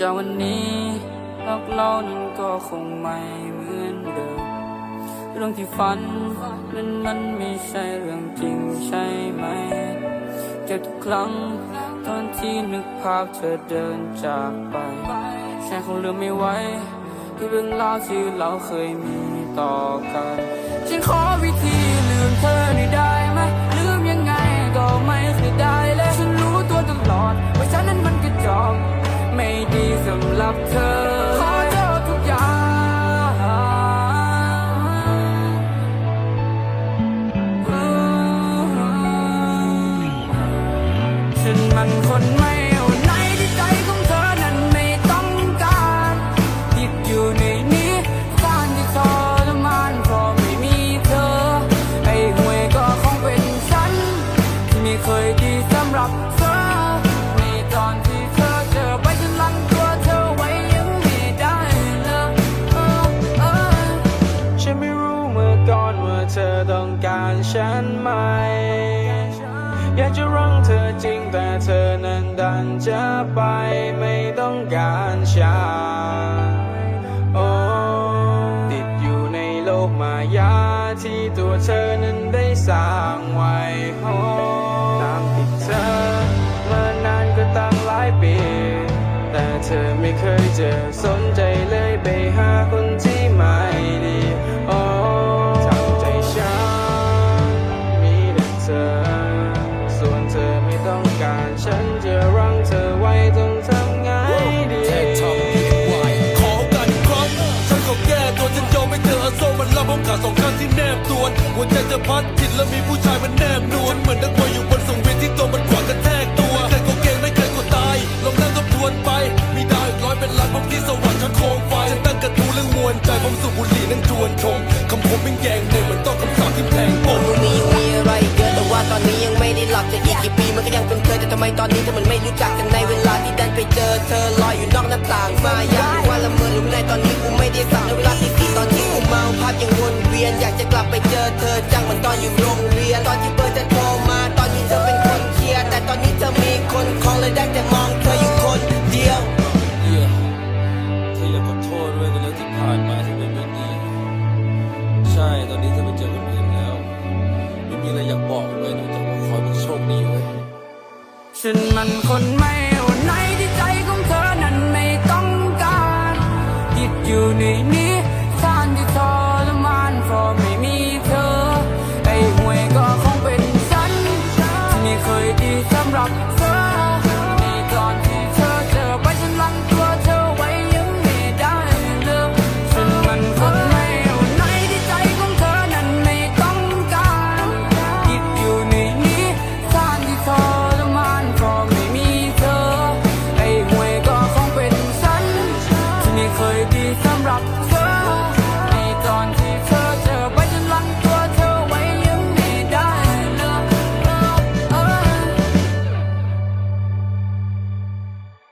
จากวันนี้โลกเรานั้นก็คงไม่เหมือนเดิม เรื่องที่ฝันนั้นมันไม่ใช่เรื่องจริงใช่ไหมเจ็บทุกครั้งตอนที่นึกภาพเธอเดินจากไปฉันคงลืมไม่ไหวที่เรื่องราวที่เราเคยมีต่อกัน ฉันขอวิธี ฉันมันคนไม่เอาไหนที่ใจของเธอนั้นไม่ต้องการติดอยู่ในนี้การที่ทรมานเพราะไม่มีเธอ ไอ้ห่วยก็คงเป็นฉัน ที่ไม่เคยดีสำหรับเธอ ในตอนที่เธอเจอไปฉันลังตัวเธอไว้ยังไม่ได้เลยเออเออฉันไม่รู้เมื่อก่อนว่าเธอต้องการฉัน เธอจริงแต่เธอนั้นดันจะไปไม่ต้องการฉันโอ้ติดอยู่ในโลกมายาที่ตัวเธอนั้นได้สร้างไว้โอ้ตามติดเธอมานานก็ตั้งหลายปี แต่เธอไม่เคยเจะสนใจ หัวใจจะพัดผิดแล้วมีผู้ชายมันแนบนวลเหมือนนักมวยอยู่บนสังเวียนที่ตัวมันขวางกระแทกตัวไม่เคยโกเก่งไม่เคยกลัวตายลองนั่งทบทวนไป มีดาวอีกร้อยเป็นล้านผมที่สว่างจนโคมไฟฉันตั้งกระทู้เรื่องมวลใจผมสูบบุหรี่นั่งจวนชมคำผมเป็นแยงเนื่ยเหมือนต้องคำสาปที่แทงปมวันนี้ยังมีอะไรเยอะแต่ว่าตอนนี้ยังไม่ได้หลับจะอีกกี่ปีมันก็ยังเป็นเคยแต่ทำไมตอนนี้เธอมันไม่รู้จักกันในเวลาที่ดันไปเจอเธอลอยอยู่นอกหน้าต่างมายากว่าละเมอหรือในตอนนี้ ไปเจอเธอจังเหมือนตอนอยู่โรงเรียน ตอนที่เบอร์จะโทรมา ตอนนี้เธอเป็นคนเคลียร์ แต่ตอนนี้เธอมีคนคองเลยได้แต่มองเธออยู่คนเดียวเยี่ธออยากขอโทษด้วยกันแล้วที่ผ่านมาที่เป็นแบบนี้ ใช่ ตอนนี้เธอไปเจอคนอื่นแล้ว ไม่มีอะไรอยากบอกเลยนอกจากว่าขอเป็นโชคดีไว้ฉันมันคนไม่ไหนที่ใจของเธอนั้นไม่ต้องการ ติดอยู่ในนี้